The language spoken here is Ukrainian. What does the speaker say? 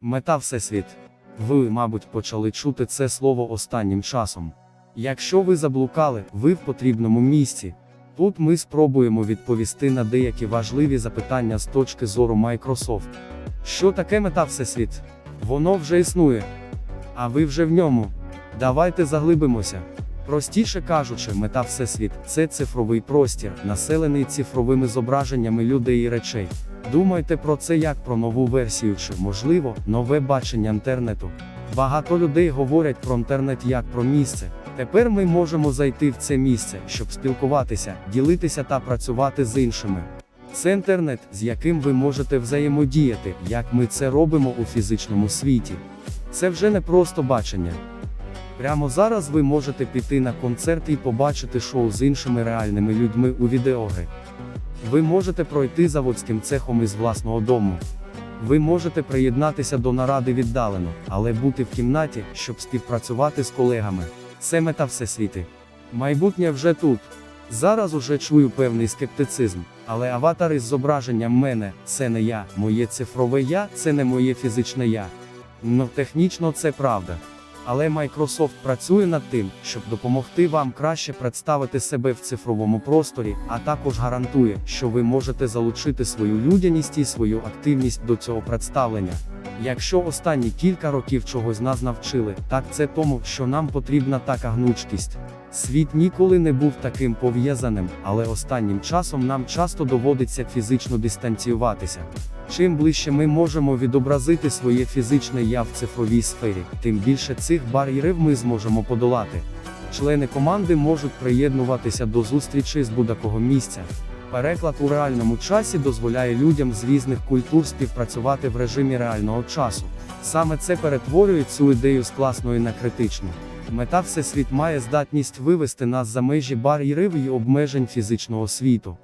Мета Всесвіт. Ви, мабуть, почали чути це слово останнім часом. Якщо ви заблукали, ви в потрібному місці. Тут ми спробуємо відповісти на деякі важливі запитання з точки зору Microsoft. Що таке мета Всесвіт? Воно вже існує. А ви вже в ньому. Давайте заглибимося. Простіше кажучи, мета Всесвіт це цифровий простір, населений цифровими зображеннями людей і речей. Думайте про це як про нову версію чи, можливо, нове бачення інтернету. Багато людей говорять про інтернет як про місце. Тепер ми можемо зайти в це місце, щоб спілкуватися, ділитися та працювати з іншими. Це інтернет, з яким ви можете взаємодіяти, як ми це робимо у фізичному світі. Це вже не просто бачення. Прямо зараз ви можете піти на концерт і побачити шоу з іншими реальними людьми у відеогри. Ви можете пройти заводським цехом із власного дому. Ви можете приєднатися до наради віддалено, але бути в кімнаті, щоб співпрацювати з колегами. Це мета всесвіти. Майбутнє вже тут. Зараз уже чую певний скептицизм, але аватар із зображенням мене це не я, моє цифрове я це не моє фізичне я. Ну, технічно це правда. Але Microsoft працює над тим, щоб допомогти вам краще представити себе в цифровому просторі, а також гарантує, що ви можете залучити свою людяність і свою активність до цього представлення. Якщо останні кілька років чогось нас навчили, так це тому, що нам потрібна така гнучкість. Світ ніколи не був таким пов'язаним, але останнім часом нам часто доводиться фізично дистанціюватися. Чим ближче ми можемо відобразити своє фізичне я в цифровій сфері, тим більше цих бар'єрів ми зможемо подолати. Члени команди можуть приєднуватися до зустрічей з будь-якого місця. Переклад у реальному часі дозволяє людям з різних культур співпрацювати в режимі реального часу. Саме це перетворює цю ідею з класної на критичну. Мета Всесвіт має здатність вивести нас за межі бар'єрів і обмежень фізичного світу.